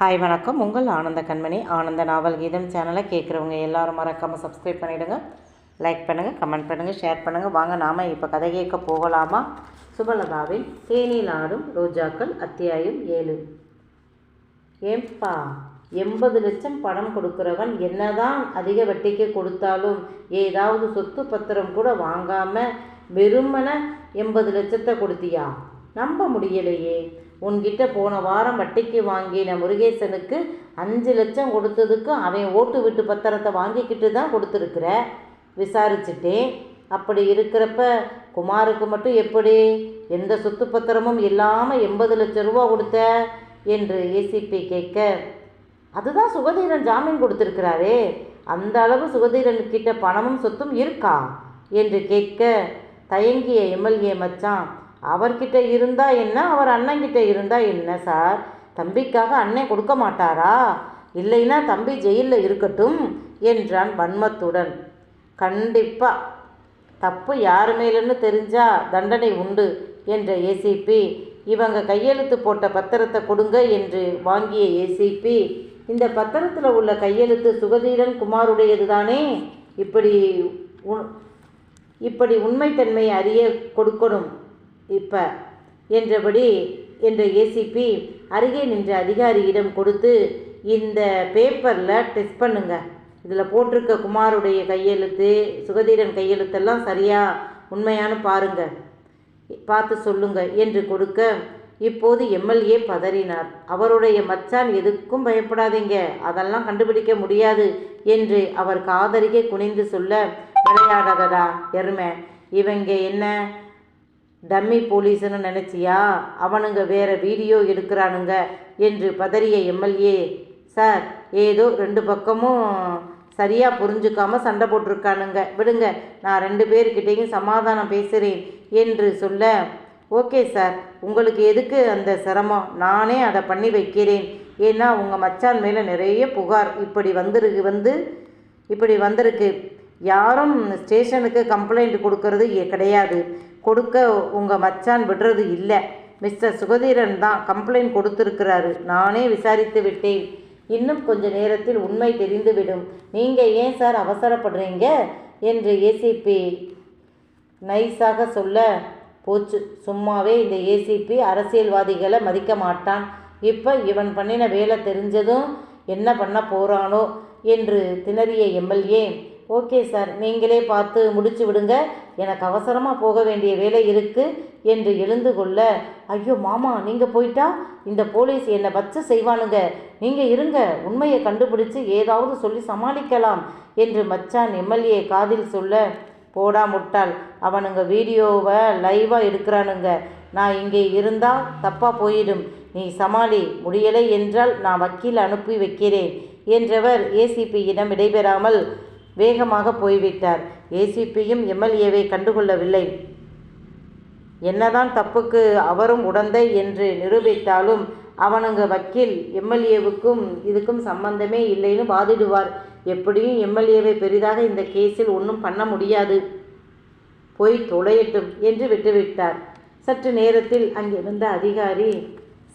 Hi வணக்கம். உங்கள் ஆனந்த கண்மணி. ஆனந்த நாவல் கீதம் சேனலை கேட்குறவங்க எல்லோரும் மறக்காமல் சப்ஸ்கிரைப் பண்ணிவிடுங்க லைக் பண்ணுங்கள் கமெண்ட் பண்ணுங்கள் ஷேர் பண்ணுங்கள் வாங்க நாம் இப்போ கதை கேட்க போகலாமா? சுபலதாவின் தேனியில் ஆடும் ரோஜாக்கள் அத்தியாயம் ஏழு. ஏம்பா எண்பது லட்சம் பணம் கொடுக்குறவன் என்னதான் அதிக வட்டிக்கு கொடுத்தாலும் ஏதாவது சொத்து பத்திரம் கூட வாங்காமல் வெறுமன எண்பது லட்சத்தை கொடுத்தியா? நம்ப முடியலையே. உன்கிட்ட போன வாரம் வட்டிக்கு வாங்கின முருகேசனுக்கு அஞ்சு லட்சம் கொடுத்ததுக்கு அவன் ஓட்டு வீட்டு பத்திரத்தை வாங்கிக்கிட்டு தான் கொடுத்துருக்குற. விசாரிச்சுட்டேன். அப்படி இருக்கிறப்ப குமாருக்கு மட்டும் எப்படி? எந்த சொத்து பத்திரமும் இல்லாமல் எண்பது லட்சம் ரூபா கொடுத்த? என்று ஏசிபி கேட்க அதுதான் சுகதீரன் ஜாமீன் கொடுத்துருக்கிறாரே. அந்த அளவு சுகதீரன்கிட்ட பணமும் சொத்தும் இருக்கா? என்று கேட்க தயங்கிய எம்எல்ஏ மச்சான் அவர்கிட்ட இருந்தால் என்ன? அவர் அண்ணங்கிட்ட இருந்தால் என்ன சார்? தம்பிக்காக அண்ணன் கொடுக்க மாட்டாரா? இல்லைன்னா தம்பி ஜெயிலில் இருக்கட்டும் என்றான் வன்மத்துடன். கண்டிப்பாக தப்பு யார் மேலுன்னு தெரிஞ்சா தண்டனை உண்டு என்ற ஏசிபி இவங்க கையெழுத்து போட்ட பத்திரத்தை கொடுங்க என்று வாங்கிய ஏசிபி இந்த பத்திரத்தில் உள்ள கையெழுத்து சுகதீரன் குமாருடையது தானே இப்படி உ- இப்படி உண்மைத்தன்மை அறிய கொடுக்கணும். இப்போ என்றபடி என்ற ஏசிபி அருகே நின்ற அதிகாரியிடம் கொடுத்து இந்த பேப்பரில் டெஸ்ட் பண்ணுங்க. இதில் போட்டிருக்க குமாருடைய கையெழுத்து சுகதீரன் கையெழுத்தெல்லாம் சரியா உண்மையானு பாருங்க. பார்த்து சொல்லுங்க என்று கொடுக்க இப்போது எம்எல்ஏ பதறினார். அவருடைய மச்சான் எதுக்கும் பயப்படாதீங்க. அதெல்லாம் கண்டுபிடிக்க முடியாது என்று அவர் காதருகே குனிந்து சொல்ல விளையாடாதடா எருமை. இவங்க என்ன? டம்மி போலீஸ்னு நினச்சியா? அவனுங்க வேற வீடியோ எடுக்கிறானுங்க என்று பதறிய எம்எல்ஏ சார் ஏதோ ரெண்டு பக்கமும் சரியாக புரிஞ்சுக்காம சண்டை போட்டிருக்கானுங்க. விடுங்க நான் ரெண்டு பேர்கிட்டையும் சமாதானம் பேசுகிறேன் என்று சொல்ல ஓகே சார் உங்களுக்கு எதுக்கு அந்த சிரமம்? நானே அதை பண்ணி வைக்கிறேன். ஏன்னா உங்கள் மச்சான் மேலே நிறைய புகார் இப்படி வந்துருக்கு வந்து இப்படி வந்திருக்கு. யாரும் ஸ்டேஷனுக்கு கம்ப்ளைண்ட் கொடுக்கறது கிடையாது கொடுக்க உங்கள் மச்சான் விடுறது இல்லை. மிஸ்டர் சுகதீரன் தான் கம்ப்ளைண்ட் கொடுத்துருக்கிறாரு. நானே விசாரித்து விட்டேன். இன்னும் கொஞ்ச நேரத்தில் உண்மை தெரிந்துவிடும். நீங்கள் ஏன் சார் அவசரப்படுறீங்க? என்று ஏசிபி நைஸாக சொல்ல போச்சு. சும்மாவே இந்த ஏசிபி அரசியல்வாதிகளை மதிக்க மாட்டான். இப்போ இவன் பண்ணின வேலை தெரிஞ்சதும் என்ன பண்ண போகிறானோ என்று திணறிய எம்எல்ஏ ஓகே சார் நீங்களே பார்த்து முடிச்சு விடுங்க. எனக்கு அவசரமாக போக வேண்டிய வேலை இருக்குது என்று எழுந்து கொள்ள ஐயோ மாமா நீங்கள் போயிட்டா? இந்த போலீஸ் என்னை வச்சு செய்வானுங்க நீங்கள் இருங்க உண்மையை கண்டுபிடிச்சு ஏதாவது சொல்லி சமாளிக்கலாம் என்று மச்சான் எம்எல்ஏ காதில் சொல்ல போடா முட்டாள் அவனுங்க வீடியோவை லைவாக எடுக்கிறானுங்க. நான் இங்கே இருந்தால் தப்பாக போயிடும். நீ சமாளி முடியலை என்றால் நான் வக்கீல் அனுப்பி வைக்கிறேன் என்றவர் ஏசிபியிடம் இடைபெறாமல் வேகமாக போய்விட்டார். ஏசிபியும் எம்எல்ஏவை கண்டுகொள்ளவில்லை. என்னதான் தப்புக்கு அவரும் உடந்தை என்று நிரூபித்தாலும் அவனுங்க வக்கீல் எம்எல்ஏவுக்கும் இதுக்கும் சம்பந்தமே இல்லைன்னு வாதிடுவார். எப்படியும் எம்எல்ஏவை பெரிதாக இந்த கேஸில் ஒன்றும் பண்ண முடியாது. போய் தொலையட்டும் என்று விட்டுவிட்டார். சற்று நேரத்தில் அங்கிருந்த அதிகாரி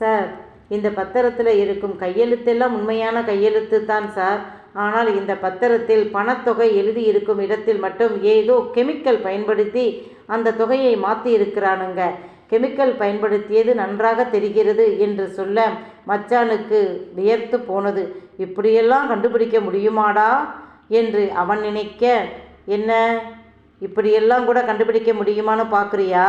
சார் இந்த பத்திரத்தில் இருக்கும் கையெழுத்தெல்லாம் உண்மையான கையெழுத்து தான் சார். ஆனால் இந்த பத்திரத்தில் பணத்தொகை எழுதி இருக்கும் இடத்தில் மட்டும் ஏதோ கெமிக்கல் பயன்படுத்தி அந்த தொகையை மாற்றி இருக்கிறானுங்க கெமிக்கல் பயன்படுத்தியது நன்றாக தெரிகிறது என்று சொல்ல மச்சானுக்கு வியர்த்து போனது. இப்படியெல்லாம் கண்டுபிடிக்க முடியுமாடா? என்று அவன் நினைக்க என்ன? இப்படியெல்லாம் கூட கண்டுபிடிக்க முடியுமான்னு பார்க்குறியா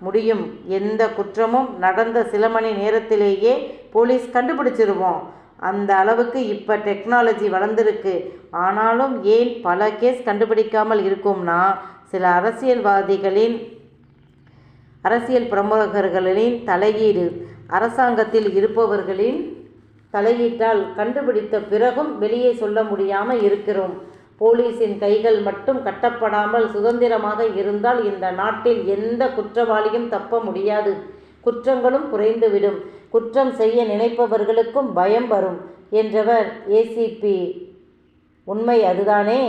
முடியும். எந்த குற்றமும் நடந்த சில மணி நேரத்திலேயே போலீஸ் கண்டுபிடிச்சிருவோம். அந்த அளவுக்கு இப்போ டெக்னாலஜி வளர்ந்துருக்கு. ஆனாலும் ஏன் பல கேஸ் கண்டுபிடிக்காமல் இருக்கும்னா சில அரசியல்வாதிகளின் அரசியல் பிரமுகர்களின் தலையீடு அரசாங்கத்தில் இருப்பவர்களின் தலையீட்டால் கண்டுபிடித்த பிறகும் வெளியே சொல்ல முடியாமல் இருக்கிறோம். போலீஸின் கைகள் மட்டும் கட்டப்படாமல் சுதந்திரமாக இருந்தால் இந்த நாட்டில் எந்த குற்றவாளியும் தப்ப முடியாது. குற்றங்களும் குறைந்துவிடும். குற்றம் செய்ய நினைப்பவர்களுக்கும் பயம் வரும் என்றவர் ஏசிபி. உண்மை அதுதானே?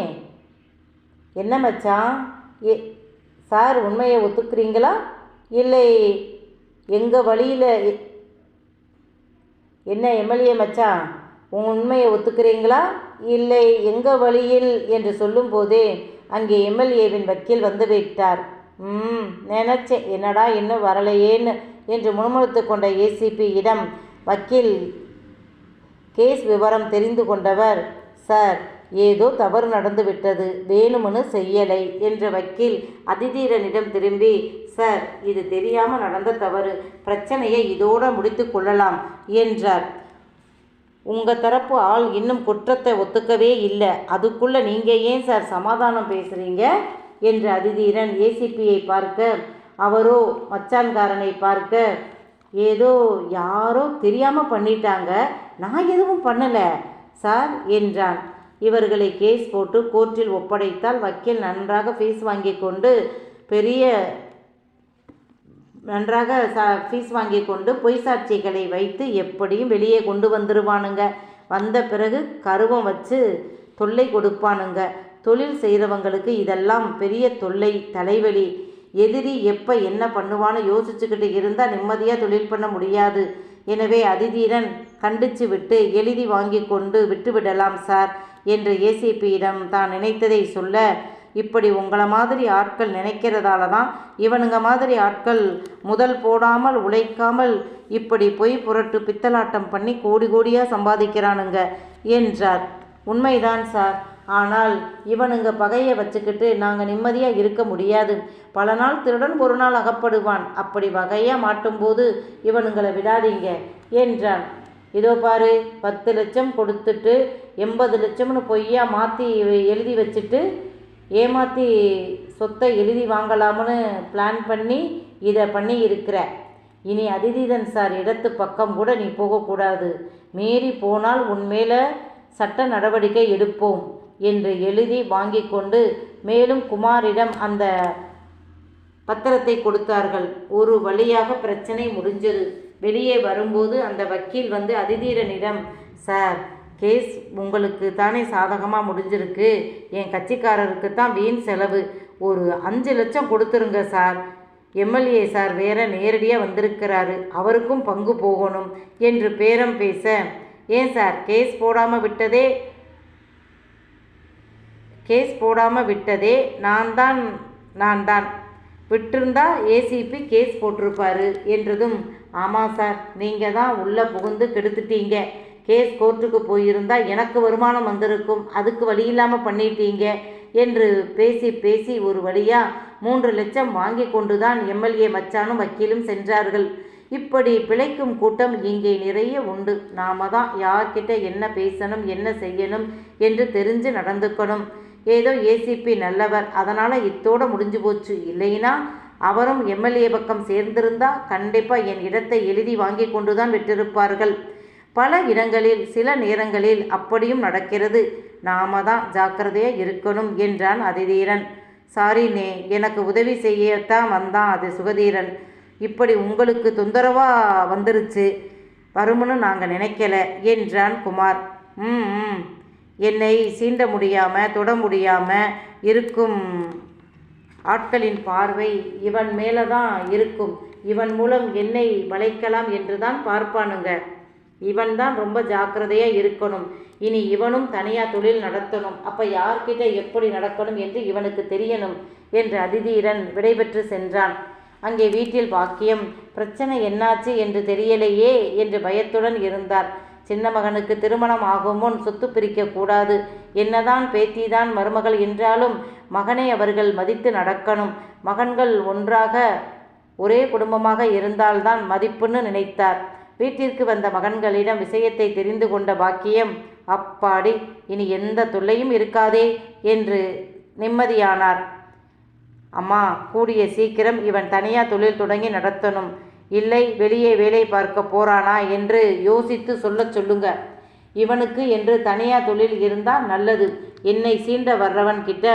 என்ன மச்சான் ஏ சார் உண்மையை ஒத்துக்கிறீங்களா? இல்லை. எங்கள் வழியில் என்ன எம்எல்ஏ மச்சான் உன் உண்மையை ஒத்துக்கிறீங்களா? இல்லை எங்கள் வழியில்? என்று சொல்லும்போதே அங்கே எம்எல்ஏவின் வக்கீல் வந்துவிட்டார் ம் நினச்சேன். என்னடா இன்னும் வரலையேன்னு என்று முணுமுணுத்து கொண்ட ஏசிபியிடம் வக்கீல் கேஸ் விவரம் தெரிந்து கொண்டவர் சார் ஏதோ தவறு நடந்துவிட்டது வேணுமனு செய்யலை என்ற வக்கீல் அதிதீரனிடம் திரும்பி சார் இது தெரியாமல் நடந்த தவறு பிரச்சனையை இதோட முடித்து கொள்ளலாம் என்றார். உங்கள் தரப்பு ஆள் இன்னும் குற்றத்தை ஒத்துக்கவே இல்லை அதுக்குள்ளே நீங்கள் ஏன் சார் சமாதானம் பேசுகிறீங்க என்று அதிதீரன் ஏசிபியை பார்க்க அவரோ மச்சான்காரனை பார்க்க ஏதோ யாரோ தெரியாமல் பண்ணிட்டாங்க. நான் எதுவும் பண்ணலை. சார் என்றான். இவர்களை கேஸ் போட்டு கோர்ட்டில் ஒப்படைத்தால் வக்கீல் நன்றாக ஃபீஸ் வாங்கி கொண்டு பெரிய நன்றாக சா ஃபீஸ் வாங்கி கொண்டு பொய் சாட்சிகளை வைத்து எப்படியும் வெளியே கொண்டு வந்துடுவானுங்க வந்த பிறகு கருவம் வச்சு தொல்லை கொடுப்பானுங்க. தொழில் செய்கிறவங்களுக்கு இதெல்லாம் பெரிய தொல்லை தலைவலி. எதிரி எப்போ என்ன பண்ணுவான்னு யோசிச்சுக்கிட்டு இருந்தால் நிம்மதியாக தொழில் பண்ண முடியாது. எனவே அதிதீரன் கண்டிச்சு விட்டு எழுதி வாங்கி கொண்டு விட்டுவிடலாம் சார் என்று ஏசிபியிடம் தான் நினைத்ததை சொல்ல இப்படி உங்களை மாதிரி ஆட்கள் நினைக்கிறதால தான் இவனுங்க மாதிரி ஆட்கள் முதல் போடாமல் உழைக்காமல் இப்படி பொய் புரட்டு பித்தலாட்டம் பண்ணி கோடி கோடியாக சம்பாதிக்கிறானுங்க என்றார். உண்மைதான் சார். ஆனால் இவனுங்க பகையை வச்சுக்கிட்டு நாங்கள் நிம்மதியாக இருக்க முடியாது. பல நாள் திருடன் ஒரு நாள் அகப்படுவான். அப்படி வகையாக மாட்டும்போது இவனுங்களை விடாதீங்க என்றான். இதோ பாரு பத்து லட்சம் கொடுத்துட்டு எண்பது லட்சம்னு பொய்யா மாற்றி எழுதி வச்சுட்டு ஏமாற்றி சொத்தை எழுதி வாங்கலாம்னு பிளான் பண்ணி இதை பண்ணி இருக்கிற இனி அதிதீதன் சார் இடத்து பக்கம் கூட நீ போகக்கூடாது. மீறி போனால் உன் மேலே சட்ட நடவடிக்கை எடுப்போம். என்று எழுதி வாங்கி கொண்டு மேலும் குமாரிடம் அந்த பத்திரத்தை கொடுத்தார்கள். ஒரு வழியாக பிரச்சனை முடிஞ்சது. வெளியே வரும்போது அந்த வக்கீல் வந்து அதிதீரனிடம் சார் கேஸ் உங்களுக்கு தானே சாதகமாக முடிஞ்சிருக்கு. என் கட்சிக்காரருக்கு தான் வீண் செலவு. ஒரு அஞ்சு லட்சம் கொடுத்துருங்க சார். எம்எல்ஏ சார் வேற நேரடியாக வந்திருக்கிறாரு. அவருக்கும் பங்கு போகணும் என்று பேரம் பேச ஏன் சார் கேஸ் போடாமல் விட்டதே? கேஸ் போடாமல் விட்டதே நான் தான் நான் தான் விட்டிருந்தா ஏசிபி கேஸ் போட்டிருப்பாரு என்றதும் ஆமாம் சார் நீங்கள் தான் உள்ளே புகுந்து கெடுத்துட்டீங்க. கேஸ் கோர்ட்டுக்கு போயிருந்தா எனக்கு வருமானம் வந்திருக்கும் அதுக்கு வழி இல்லாமல் பண்ணிட்டீங்க என்று பேசி பேசி ஒரு வழியாக மூன்று லட்சம் வாங்கி கொண்டு தான் எம்எல்ஏ மச்சானும் வக்கீலும் சென்றார்கள். இப்படி பிழைக்கும் கூட்டம் இங்கே நிறைய உண்டு. நாம தான் யார்கிட்ட என்ன பேசணும் என்ன செய்யணும் என்று தெரிஞ்சு நடந்துக்கணும். ஏதோ ஏசிபி நல்லவர். அதனால் இத்தோடு முடிஞ்சு போச்சு. இல்லைனா அவரும் எம்எல்ஏ பக்கம் சேர்ந்திருந்தா கண்டிப்பாக என் இடத்தை எழுதி வாங்கி கொண்டு தான் விட்டிருப்பார்கள். பல இடங்களில் சில நேரங்களில் அப்படியும் நடக்கிறது. நாம தான் ஜாக்கிரதையாக இருக்கணும் என்றான் அதிதீரன். சாரினே எனக்கு உதவி செய்யத்தான் வந்தான் அது சுகதீரன். இப்படி உங்களுக்கு தொந்தரவாக வந்துருச்சு? வரும்னு நாங்கள் நினைக்கல என்றான் குமார். ம் ம். என்னை சீண்ட முடியாமல் தொட முடியாமல் இருக்கும் ஆட்களின் பார்வை இவன் மேலே தான் இருக்கும். இவன் மூலம் என்னை வளைக்கலாம் என்று தான் பார்ப்பானுங்க. இவன் தான் ரொம்ப ஜாக்கிரதையாக இருக்கணும். இனி இவனும் தனியாக தொழில் நடத்தணும். அப்போ யார்கிட்ட எப்படி நடக்கணும் என்று இவனுக்கு தெரியணும் என்று அதிதீரன் விடைபெற்று சென்றான். அங்கே வீட்டில் பாக்கியம் பிரச்சனை என்னாச்சு என்று தெரியலையே என்று பயத்துடன் இருந்தார். சின்ன மகனுக்கு திருமணம் ஆகும் முன் சொத்து பிரிக்கக்கூடாது என்னதான் பேத்திதான் மருமகள் என்றாலும் மகனை அவர்கள் மதித்து நடக்கணும். மகன்கள் ஒன்றாக ஒரே குடும்பமாக இருந்தால்தான் மதிப்புன்னு நினைத்தார். வீட்டிற்கு வந்த மகன்களிடம் விஷயத்தை தெரிந்து கொண்ட பாக்கியம் அப்பாடி இனி எந்த தொல்லையும் இருக்காதே என்று நிம்மதியானார். அம்மா கூடிய சீக்கிரம் இவன் தனியாக தொழில் தொடங்கி நடத்தணும். இல்லை வெளியே வேலை பார்க்க போறானா என்று யோசித்து சொல்லச் சொல்லுங்க. இவனுக்கு என்று தனியாக தொழில் இருந்தால் நல்லது. என்னை சீண்ட வர்றவன் கிட்ட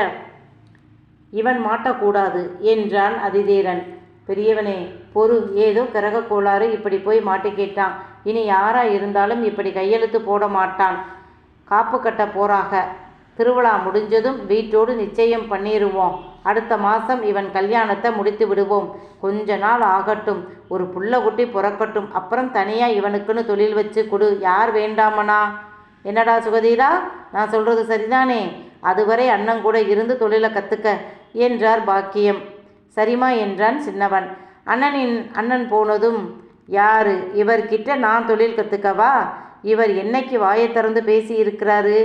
இவன் மாட்டக்கூடாது என்றான் அதிதீரன். பெரியவனே பொறு. ஏதோ கிரக கோளாறு இப்படி போய் மாட்டிக்கிட்டான் இனி யாரா இருந்தாலும் இப்படி கையெழுத்து போட மாட்டான். காப்பு கட்ட போறாக. திருவிழா முடிஞ்சதும் வீட்டோடு நிச்சயம் பண்ணிடுவோம் அடுத்த மாதம் இவன் கல்யாணத்தை முடித்து விடுவோம். கொஞ்ச நாள் ஆகட்டும். ஒரு புள்ள குட்டி பிறக்கட்டும். அப்புறம் தனியாக இவனுக்குன்னு தொழில் வச்சு கொடு. யார் வேண்டாமனா? என்னடா சுகதீரா? நான் சொல்கிறது சரிதானே? அதுவரை அண்ணன் கூட இருந்து தொழிலை கற்றுக்க என்றார் பாக்கியம். சரிம்மா என்றான் சின்னவன். அண்ணனின் அண்ணன் போனதும் யாரு? இவர்கிட்ட நான் தொழில் கற்றுக்கவா இவர் என்னைக்கு வாயை திறந்து பேசி இருக்கிறாரு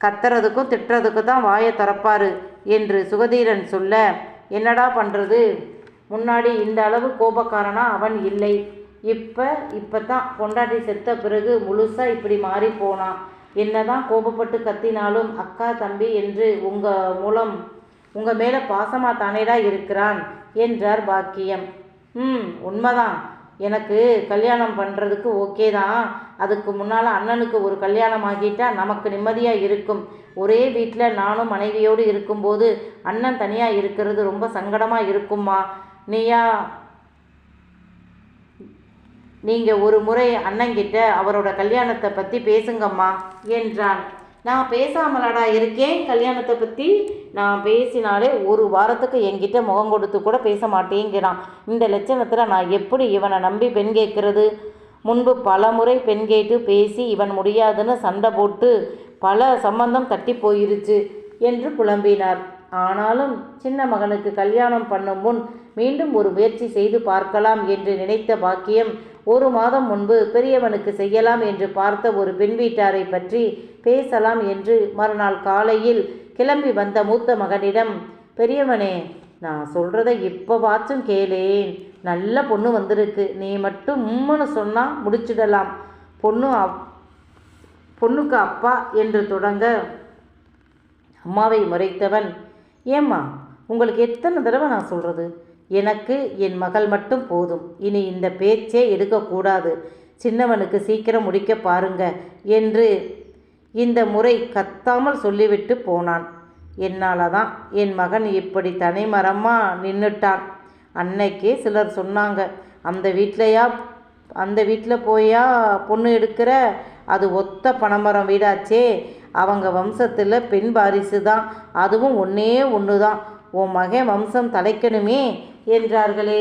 கத்துறதுக்கும் திட்டுறதுக்கும் தான் வாயை திறப்பாரு. என்று சுகதீரன் சொல்ல என்னடா பண்ணுறது முன்னாடி இந்த அளவு கோபக்காரனா அவன் இல்லை. இப்போ இப்போ தான் பொண்டாட்டி செத்த பிறகு முழுசாக இப்படி மாறி போனான் என்னதான் கோபப்பட்டு கத்தினாலும் அக்கா தம்பி என்று உங்கள் மூலம் உங்கள் மேலே பாசமாக தானேடா இருக்கிறான்? என்றார் பாக்கியம். ம் உண்மைதான். எனக்கு கல்யாணம் பண்ணுறதுக்கு ஓகே தான். அதுக்கு முன்னால் அண்ணனுக்கு ஒரு கல்யாணம் ஆகிட்டால் நமக்கு நிம்மதியாக இருக்கும். ஒரே வீட்டில் நானும் மனைவியோடு இருக்கும்போது அண்ணன் தனியாக இருக்கிறது ரொம்ப சங்கடமாக இருக்கும்மா. நீயா? நீங்கள் ஒரு முறை அண்ணங்கிட்ட அவரோட கல்யாணத்தை பற்றி பேசுங்கம்மா என்றான். நான் பேசாமலாடா இருக்கேன். கல்யாணத்தை பற்றி நான் பேசினாலே ஒரு வாரத்துக்கு என்கிட்ட முகம் கொடுத்து கூட பேச மாட்டேங்கிறான். இந்த லட்சணத்தில் நான் எப்படி இவனை நம்பி பெண் கேட்கறது? முன்பு பல முறை பெண் கேட்டு பேசி இவன் முடியாதுன்னு சண்டை போட்டு பல சம்பந்தம் தட்டி போயிருச்சு என்று புலம்பினார். ஆனாலும் சின்ன மகனுக்கு கல்யாணம் பண்ணும் முன் மீண்டும் ஒரு முயற்சி செய்து பார்க்கலாம் என்று நினைத்த பாக்கியம் ஒரு மாதம் முன்பு பெரியவனுக்கு செய்யலாம் என்று பார்த்த ஒரு பெண் வீட்டாரை பற்றி பேசலாம் என்று மறுநாள் காலையில் கிளம்பி வந்த மூத்த மகனிடம் பெரியவனே நான் சொல்கிறத இப்போ வாச்சும் கேளேன். நல்ல பொண்ணு வந்திருக்கு. நீ மட்டும் உம்முன்னு சொன்னால் முடிச்சிடலாம். பொண்ணு அப் பொண்ணுக்கு அப்பா என்று தொடங்க அம்மாவை முறைத்தவன் ஏம்மா உங்களுக்கு எத்தனை தடவை நான் சொல்கிறது எனக்கு என் மகள் மட்டும் போதும். இனி இந்த பேச்சே எடுக்கக்கூடாது சின்னவனுக்கு சீக்கிரம் முடிக்க பாருங்க என்று இந்த முறை கத்தாமல் சொல்லிவிட்டு போனான். என்னால் தான் என் மகன் இப்படி தனிமரமாக நின்றுட்டான் அன்னைக்கே சிலர் சொன்னாங்க அந்த வீட்லையா அந்த வீட்டில் போயா பொண்ணு எடுக்கிற? அது ஒத்த பனைமரம் வீடாச்சே. அவங்க வம்சத்தில் பெண் வாரிசு தான் அதுவும் ஒன்றே ஒன்று தான் உன் மகன் வம்சம் தலைக்கணுமே. என்றார்களே